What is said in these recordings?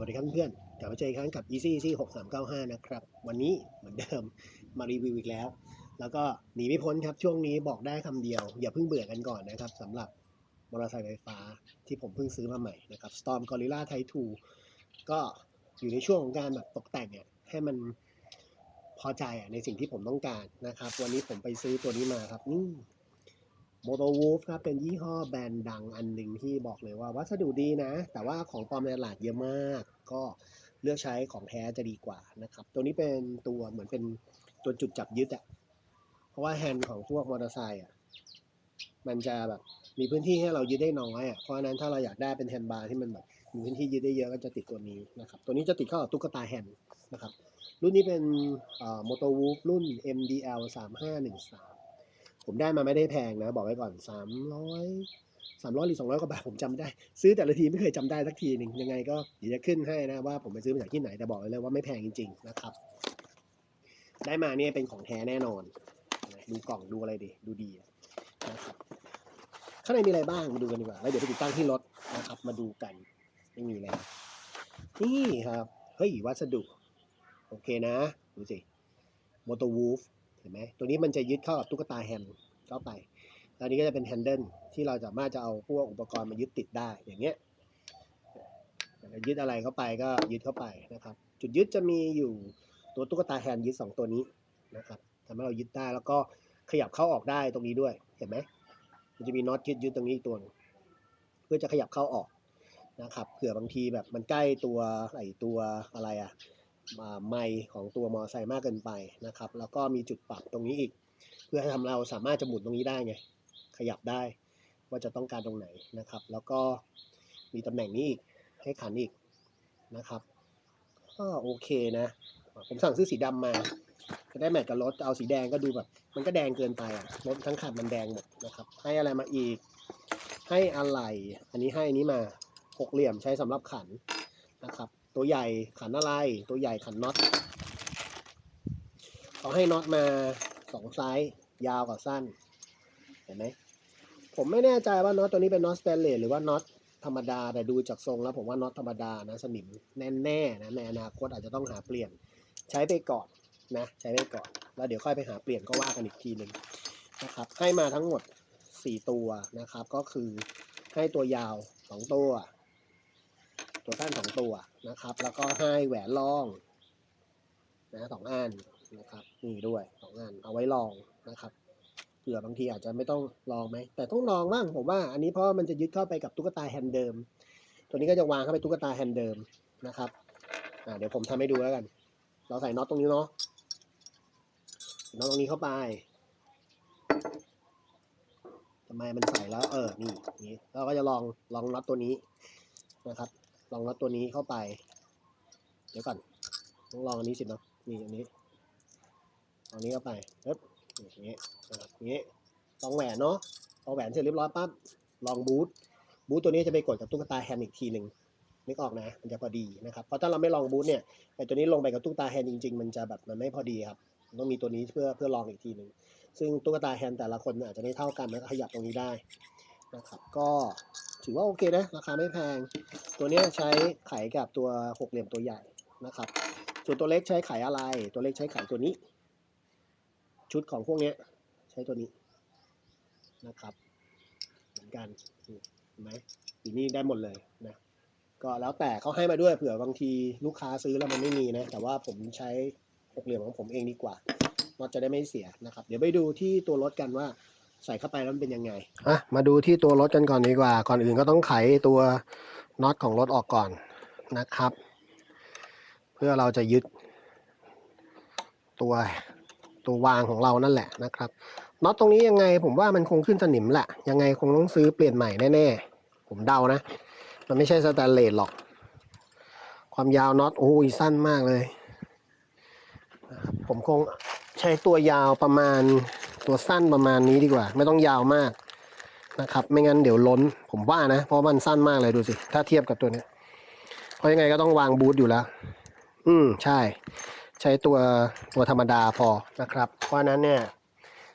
วัสดีครับเพื่อนกลับมาเจออีกครั้งกับ Easy Easy 6395 นะครับ วันนี้เหมือนเดิมมารีวิวอีกแล้ว แล้วก็หนีไม่พ้นครับ ช่วงนี้บอกได้คำเดียว อย่าเพิ่งเบื่อกันก่อนนะครับสำหรับมอเตอร์ไซค์ไฟฟ้าที่ผมเพิ่งซื้อมาใหม่นะครับ Storm Gorilla Type 2ก็อยู่ในช่วงของการแบบตกแต่งอะให้มันพอใจอะในสิ่งที่ผมต้องการนะครับ วันนี้ผมไปซื้อตัวนี้มาครับนี่ m o t o w o l f ครับเป็นยี่ห้อแบรนด์ดังอันหนึ่งที่บอกเลยว่าวัสดุดีนะ แต่ว่าของปลอมในตลาดเยอะมาก ก็เลือกใช้ของแท้จะดีกว่านะครับ ตัวนี้เป็นตัวเหมือนเป็นตัวจุดจับยึดอะเพราะว่าแฮนด์ของพวกมอเตอร์ไซค์อะมันจะแบบมีพื้นที่ให้เรายึดได้น้อยอะเพราะฉะนั้นถ้าเราอยากได้เป็นแฮนด์บาร์ที่มันแบบมีพื้นที่ยึดได้เยอะก็จะติดตัวนี้นะครับ ตัวนี้จะติดเข้ากับตุ๊กตาแฮนด์นะครับ รุ่นนี้เป็นโมโตวูฟรุ่น MDL 3513 ผมได้มาไม่ได้แพงนะ บอกไว้ก่อน300 300หรือ200กว่าบาทผมจำได้ ซื้อแต่ละทีไม่เคยจำได้สักทีหนึ่งยังไงก็เดี๋ยวจะขึ้นให้นะว่าผมไปซื้อมาจากที่ไหนแต่บอกเลยว่าไม่แพงจริง ๆ นะครับ ได้มาเนี่ยเป็นของแท้แน่นอนดูกล่องดูอะไรดีดูดีนะครับข้างในมีอะไรบ้างมาดูกันดีกว่าแล้วเดี๋ยวไปติดตั้งที่รถนะครับ มาดูกันไม่มีแล้วนี่ครับเฮ้ยวัสดุ โอเคนะ ดูสิมอเตอร์วูฟ เห็นไหมตัวนี้มันจะยึดเข้ากับตุ๊กตาแฮนด์เข้าไปแล้วอันนี้ก็จะเป็นแฮนเดิลที่เราสามารถจะเอาพวกอุปกรณ์มายึดติดได้อย่างเงี้ยยึดอะไรเข้าไปก็ยึดเข้าไปนะครับ จุดยึดจะมีอยู่ตัวตุ๊กตาแฮนด์ยึดสองตัวนี้นะครับทำให้เรายึดได้แล้วก็ขยับเข้าออกได้ตรงนี้ด้วยเห็นไหมมันจะมีน็อตยึดยึดตรงนี้ตัวนึงเพื่อจะขยับเข้าออกนะครับเผื่อบางทีแบบมันใกล้ตัวไอตัวอะไรอะอ่า ไมค์ของตัวมอไซค์มากเกินไปนะครับ แล้วก็มีจุดปรับตรงนี้อีก เพื่อให้ทำเราสามารถจะหมุนตรงนี้ได้ไง ขยับได้ว่าจะต้องการตรงไหนนะครับ แล้วก็มีตำแหน่งนี้อีกให้ขันอีกนะครับก็โอเคนะ ผมสั่งซื้อสีดำมาจะได้แมทกับรถเอาสีแดงก็ดูแบบ มันก็แดงเกินไปอะรถทั้งคันมันแดงหมดนะครับ ให้อะไรมาอีก ให้อะไร อันนี้ให้อันนี้มาหกเหลี่ยมใช้สำหรับขันนะครับ ตัวใหญ่ขันอะไร ตัวใหญ่ขันน็อตเขาให้น็อตมาสองไซส์ยาวกับสั้น เห็นไหมผมไม่แน่ใจว่าน็อตตัวนี้เป็นน็อตสเตนเลสหรือว่าน็อตธรรมดาแต่ดูจากทรงแล้วผมว่าน็อตธรรมดานะสนิมแน่ๆนะในอนาคตอาจจะต้องหาเปลี่ยน ใช้ไปก่อนนะ ใช้ไปก่อนแล้วเดี๋ยวค่อยไปหาเปลี่ยนก็ว่ากันอีกทีหนึ่งนะครับ ให้มาทั้งหมด 4 ตัวนะครับ ก็คือให้ตัวยาว 2 ตัว ตัวสั้นสองตัวนะครับ แล้วก็ให้แหวนรองนะสองอันนะครับนี่ด้วยสองอันเอาไว้ลองนะครับเผื่อบางทีอาจจะไม่ต้องลองไหมแต่ต้องลองบ้างผมว่าอันนี้เพราะมันจะยึดเข้าไปกับตุ๊กตาแฮนด์เดิม ตัวนี้ก็จะวางเข้าไปตุ๊กตาแฮนด์เดิมนะครับอ่าเดี๋ยวผมทำให้ดูแล้วกัน เราใส่น็อตตรงนี้เนาะน็อตตรงนี้เข้าไปทำไมมันใส่แล้วเออนี่นี่เราก็จะลองลองน็อตตัวนี้นะครับ ลองน็อตตัวนี้เข้าไป เดี๋ยวก่อนต้องลองอันนี้สิเนาะนี่อันนี้เอานี้เข้าไปปึ๊บอย่างเงี้ยอย่างเงี้ยลองแหวนเนาะพอแหวนเสร็จเรียบร้อยปั๊บลองบูทบูทตัวนี้จะไปกดกับตุ๊กตาแฮนด์อีกทีหนึ่งนึกออกนะ มันจะพอดีนะครับ เพราะถ้าเราไม่ลองบูทเนี่ยไอตัวนี้ลงไปกับตุ๊กตาแฮนด์จริง ๆ มันจะแบบมันไม่พอดีครับ ต้องมีตัวนี้เพื่อเพื่อลองอีกทีหนึ่ง ซึ่งตุ๊กตาแฮนด์แต่ละคนอาจจะไม่เท่ากันแล้วขยับตรงนี้ได้ นะครับก็ถือว่าโอเคนะราคาไม่แพง ตัวนี้ใช้ไขกับตัวหกเหลี่ยมตัวใหญ่นะครับส่วนตัวเล็กใช้ไขอะไร ตัวเล็กใช้ไขตัวนี้ ชุดของพวกนี้ใช้ตัวนี้นะครับ เหมือนกันเห็นไหมอยู่นี่ได้หมดเลยนะก็แล้วแต่เขาให้มาด้วยเผื่อบางทีลูกค้าซื้อแล้วมันไม่มีนะ แต่ว่าผมใช้หกเหลี่ยมของผมเองดีกว่าน็อตจะได้ไม่เสียนะครับ เดี๋ยวไปดูที่ตัวรถกันว่า ใส่เข้าไปแล้วมันเป็นยังไง อะมาดูที่ตัวรถกันก่อนดีกว่า ก่อนอื่นก็ต้องไขตัวน็อตของรถออกก่อนนะครับ เพื่อเราจะยึด ตัวตัววางของเรานั่นแหละนะครับน็อตตรงนี้ยังไงผมว่ามันคงขึ้นสนิมแหละ ยังไงคงต้องซื้อเปลี่ยนใหม่แน่ๆ ผมเดานะ มันไม่ใช่สแตนเลสหรอก ความยาวน็อตโอ้ยสั้นมากเลย ผมคงใช้ตัวยาวประมาณ ตัวสั้นประมาณนี้ดีกว่า ไม่ต้องยาวมากนะครับ ไม่งั้นเดี๋ยวล้นผมว่านะ เพราะมันสั้นมากเลยดูสิ ถ้าเทียบกับตัวเนี้ยเพราะยังไงก็ต้องวางบูทอยู่แล้ว อืมใช่ ใช้ตัวตัวธรรมดาพอนะครับ เพราะนั้นเนี่ย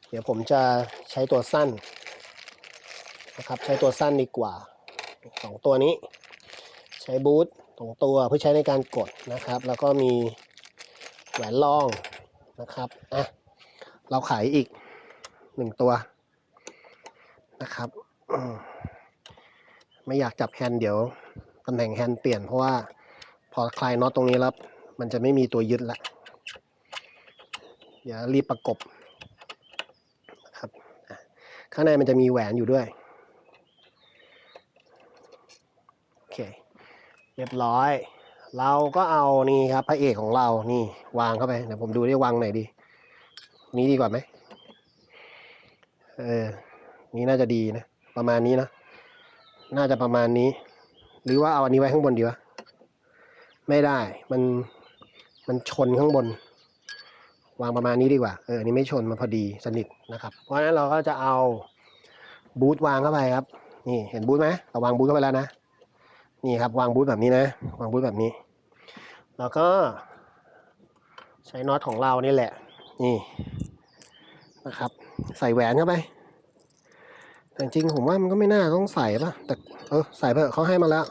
เดี๋ยวผมจะใช้ตัวสั้นนะครับ ใช้ตัวสั้นดีกว่าสองตัวนี้ ใช้บูทตรงตัวเพื่อใช้ในการกดนะครับ แล้วก็มีแหวนรองนะครับอะเราขายอีก หนึ่งตัวนะครับไม่อยากจับแฮนด์เดี๋ยวตำแหน่งแฮนด์เปลี่ยนเพราะว่าพอคลายน็อตตรงนี้แล้วมันจะไม่มีตัวยึดละเดี๋ยวรีบประกบนะครับข้างในมันจะมีแหวนอยู่ด้วยโอเคเรียบร้อย เราก็เอานี่ครับพระเอกของเรานี่วางเข้าไปเดี๋ยวผมดูได้วางไหนดี นี้ดีกว่าไหม เออ นี่น่าจะดีนะ ประมาณนี้นะ น่าจะประมาณนี้ หรือว่าเอาอันนี้ไว้ข้างบนดีวะ ไม่ได้ มัน มันชนข้างบน วางประมาณนี้ดีกว่า เออ อันนี้ไม่ชนมันพอดีสนิทนะครับ เพราะฉะนั้นเราก็จะเอาบูทวางเข้าไปครับ นี่ เห็นบูทไหมเราวางบูทเข้าไปแล้วนะ นี่ครับ วางบูทแบบนี้นะ วางบูทแบบนี้ แล้วก็ใช้น็อตของเรานี่แหละ นี่นะครับ ใส่แหวนเข้าไป แต่จริงๆผมว่ามันก็ไม่น่าต้องใส่ป่ะ แต่เออใส่เถอะเขาให้มาแล้ว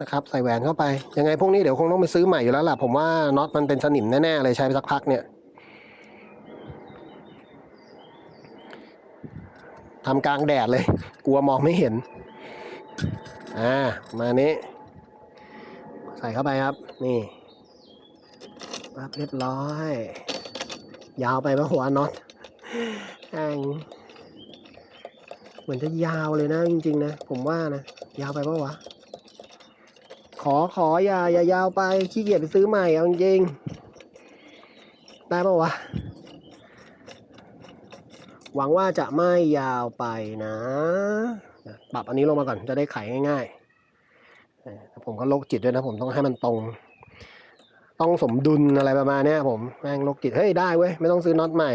นะครับ ใส่แหวนเข้าไป ยังไงพวกนี้เดี๋ยวคงต้องไปซื้อใหม่อยู่แล้วล่ะ ผมว่าน็อตมันเป็นสนิมแน่ๆเลยใช้ไปสักพักเนี่ยทำกลางแดดเลย กลัวมองไม่เห็น อ่า มานี้ ใส่เข้าไปครับ นี่ปั๊บเรียบร้อย ยาวไปปะหัวน็อตแอง เหมือนจะยาวเลยนะจริง ๆ นะ ผมว่านะ ยาวไปปะวะ ขอขออย่าอย่ายาวไปขี้เกียจไปซื้อใหม่เอาจริงๆได้ปะวะ หวังว่าจะไม่ยาวไปนะปรับอันนี้ลงมาก่อนจะได้ไขง่ายๆผมก็โรคจิตด้วยนะ ผมต้องให้มันตรง ต้องสมดุลอะไรประมาณนี้ผมแม่งโรคจิตเฮ้ยได้เว้ยไม่ต้องซื้อน็อตใหม่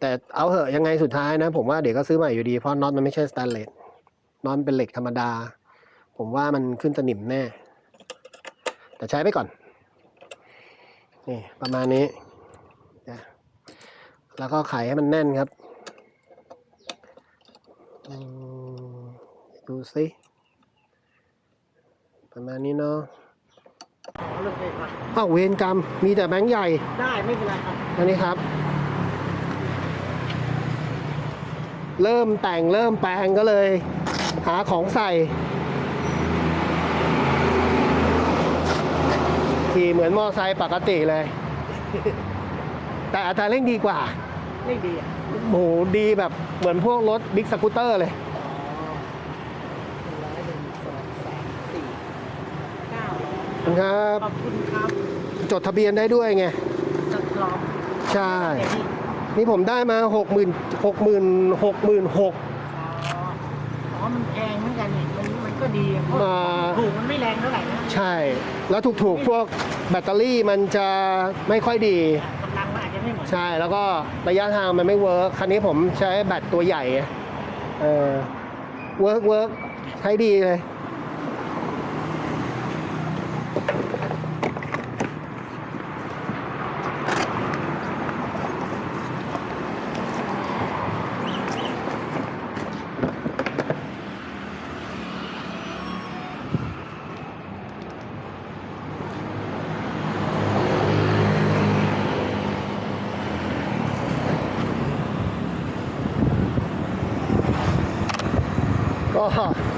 แต่เอาเหอะยังไงสุดท้ายนะ ผมว่าเดี๋ยวก็ซื้อใหม่อยู่ดี เพราะน็อตมันไม่ใช่สแตนเลสน็อตเป็นเหล็กธรรมดา ผมว่ามันขึ้นสนิมแน่ แต่ใช้ไปก่อน นี่ ประมาณนี้นะแล้วก็ไขให้มันแน่นครับอืมดูสิประมาณนี้เนาะเรื่องไฟฟ้าอ้าวเวรกรรม มีแต่แบงค์ใหญ่ ได้ ไม่เป็นไรครับอันนี้ครับ เริ่มแต่งเริ่มแปลงก็เลย หาของใส่ ขี่เหมือนมอไซค์ปกติเลย แต่อัตราเร่งดีกว่าเร่งดีอะโหดีแบบเหมือนพวกรถบิ๊กสกูตเตอร์เลยร้อยหนึ่งสองสามสี่เก้าครับ ขอบคุณครับ จดทะเบียนได้ด้วยไงสตรอมใช่เดี๋ยว นี้นี่ผมได้มาหกหมื่นหกหมื่นหกหมื่นหกอ๋ออ๋อ มันแพงเหมือนกันนี่มันมันก็ดีอะเพราะอ่า ถูกมันไม่แรงเท่าไหร่นะใช่ แล้วถูกๆ พวกแบตเตอรี่มันจะไม่ค่อยดี กำลังมันอาจจะไม่เหมือนใช่ แล้วก็ระยะทางมันไม่เวิร์คคันนี้ผมใช้แบตตัวใหญ่ เออเวิร์กเวิร์กใช้ดีเลย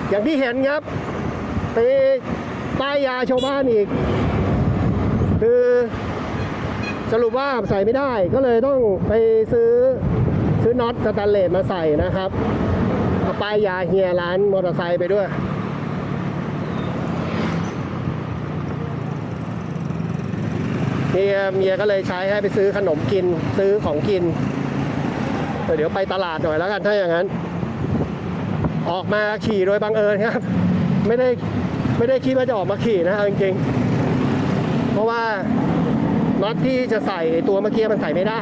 อย่างที่เห็นครับไปป้ายยาชาวบ้านอีก คือสรุปว่าใส่ไม่ได้ก็เลยต้องไปซื้อซื้อน็อตสแตนเลสมาใส่นะครับเอาป้ายยาเฮียร้านมอเตอร์ไซค์ไปด้วยเมียเมียก็เลยใช้ให้ไปซื้อขนมกินซื้อของกินเดี๋ยวไปตลาดหน่อยแล้วกันถ้าอย่างนั้น ออกมาขี่โดยบังเอิญครับ ไม่ได้ไม่ได้คิดว่าจะออกมาขี่นะเอาจริงๆ เพราะว่าน็อตที่จะใส่ตัวเมื่อกี้มันใส่ไม่ได้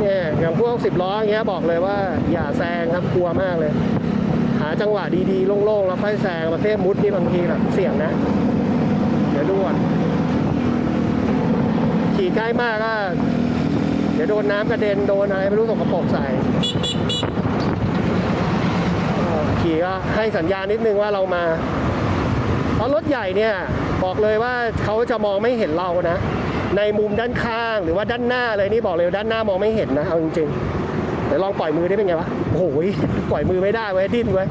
เนี่ยอย่างพวกสิบล้ออย่างเงี้ยบอกเลยว่าอย่าแซงครับกลัวมากเลย หาจังหวะดีๆ โล่งๆ แล้วค่อยแซงประเภทมุดนี่บางทีแบบเสี่ยงนะ เดี๋ยวดูก่อนขี่ใกล้มากก็ เดี๋ยวโดนน้ำกระเด็นโดนอะไรไม่รู้สกปรกใส่ขี่ก็ให้สัญญาณนิดนึงว่าเรามาเพราะรถใหญ่เนี่ยบอกเลยว่าเขาจะมองไม่เห็นเรานะ ในมุมด้านข้างหรือว่าด้านหน้าเลยนี่บอกเลยด้านหน้ามองไม่เห็นนะเอาจริงๆเดี๋ยวลองปล่อยมือได้เป็นไงวะโอ้โหปล่อยมือไม่ได้ไว้ยดิ้นไว้ย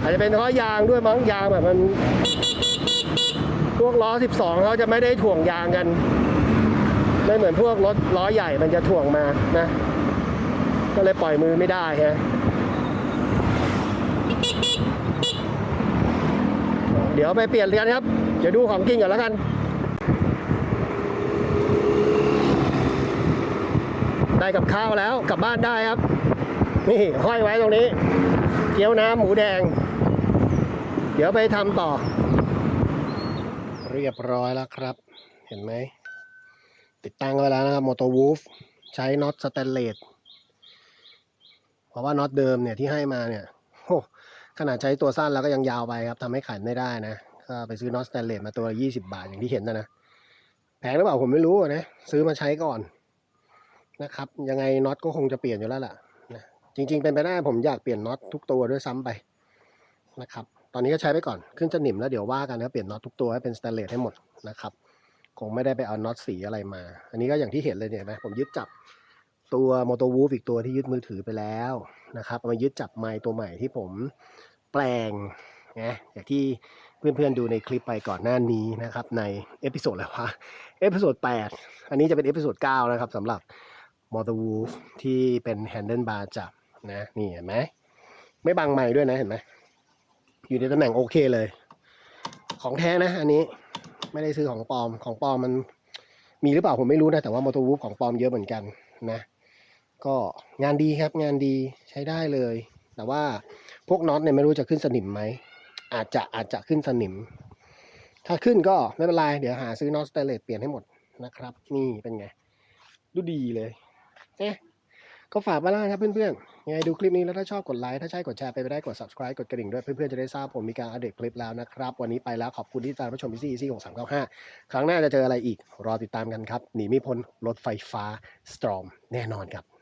อาจจะเป็นเพราะยางด้วยมั้งยางแบบมันพวกล้อ 12เขาจะไม่ได้ถ่วงยางกัน ไม่เหมือนพวกรถล้อใหญ่มันจะถ่วงมานะ ก็เลยปล่อยมือไม่ได้ฮะเดี๋ยวไปเปลี่ยนเรียนครับ เดี๋ยวดูของจริงก่อนแล้วกัน ได้กับข้าวแล้วกลับบ้านได้ครับ นี่ห้อยไว้ตรงนี้ เกี๊ยวน้ำหมูแดง เดี๋ยวไปทำต่อ เรียบร้อยแล้วครับ เห็นไหม ติดตั้งไว้แล้วนะครับ m o t o w o l f ใช้น็อตสแตนเลสเพราะว่าน็อตเดิมเนี่ยที่ให้มาเนี่ยโอ้ขนาดใช้ตัวสั้นแล้วก็ยังยาวไปครับทำให้ขันไม่ได้นะก็ไปซื้อน็อตสแตนเลสมาตัวละ20บาทอย่างที่เห็นนะนะแพงหรือเปล่าผมไม่รู้นะซื้อมาใช้ก่อนนะครับ ยังไงน็อตก็คงจะเปลี่ยนอยู่แล้วล่ะนะจริง ๆ เป็นไปได้ผมอยากเปลี่ยนน็อตทุกตัวด้วยซ้ำไปนะครับ ตอนนี้ก็ใช้ไปก่อน ขึ้นสนิมแล้วเดี๋ยวว่ากันนะเปลี่ยนน็อตทุกตัวให้เป็นสแตนเลสให้หมดนะครับ คงไม่ได้ไปเอาน็อตสีอะไรมา อันนี้ก็อย่างที่เห็นเลยเนี่ยนไหมผมยึดจับตัวมอเตอร์วูฟอีกตัวที่ยึดมือถือไปแล้วนะครับมายึดจับไมค์ตัวใหม่ที่ผมแปลงนะอย่างที่เพื่อนๆดูในคลิปไปก่อนหน้านี้นะครับในเอพิโซดอะไรวะเอพิโซด8อันนี้จะเป็นเอพิโซด9นะครับสำหรับมอเตอร์วูฟที่เป็นแฮนเดิลบาร์จับนะนี่เห็นไหมไม่บังไมค์ด้วยนะเห็นไหมอยู่ในตำแหน่งโอเคเลย ของแท้นะอันนี้ ไม่ได้ซื้อของปลอมของปลอมมันมีหรือเปล่าผมไม่รู้นะ แต่ว่ามอเตอร์วูฟของปลอมเยอะเหมือนกันนะ ก็งานดีครับงานดีใช้ได้เลย แต่ว่าพวกน็อตเนี่ยไม่รู้จะขึ้นสนิมไหม อาจจะอาจจะขึ้นสนิม ถ้าขึ้นก็ไม่เป็นไร เดี๋ยวหาซื้อน็อตสเตเลสเปลี่ยนให้หมดนะครับ นี่เป็นไง ดูดีเลยเอ๊ะ ก็ฝากไว้แล้วครับเพื่อนๆยังไงดูคลิปนี้แล้วถ้าชอบกดไลค์ถ้าใช่กดแชร์ไปไม่ได้กด subscribe กดกระดิ่งด้วยเพื่อนๆจะได้ทราบผมมีการอัปเดตคลิปแล้วนะครับ วันนี้ไปแล้วขอบคุณที่ติดตามรับชม e ซี่ซี่หกสามเก้าห้าครั้งหน้าจะเจออะไรอีก รอติดตามกันครับหนีไม่พ้นรถไฟฟ้าสตรอมแน่นอนครับ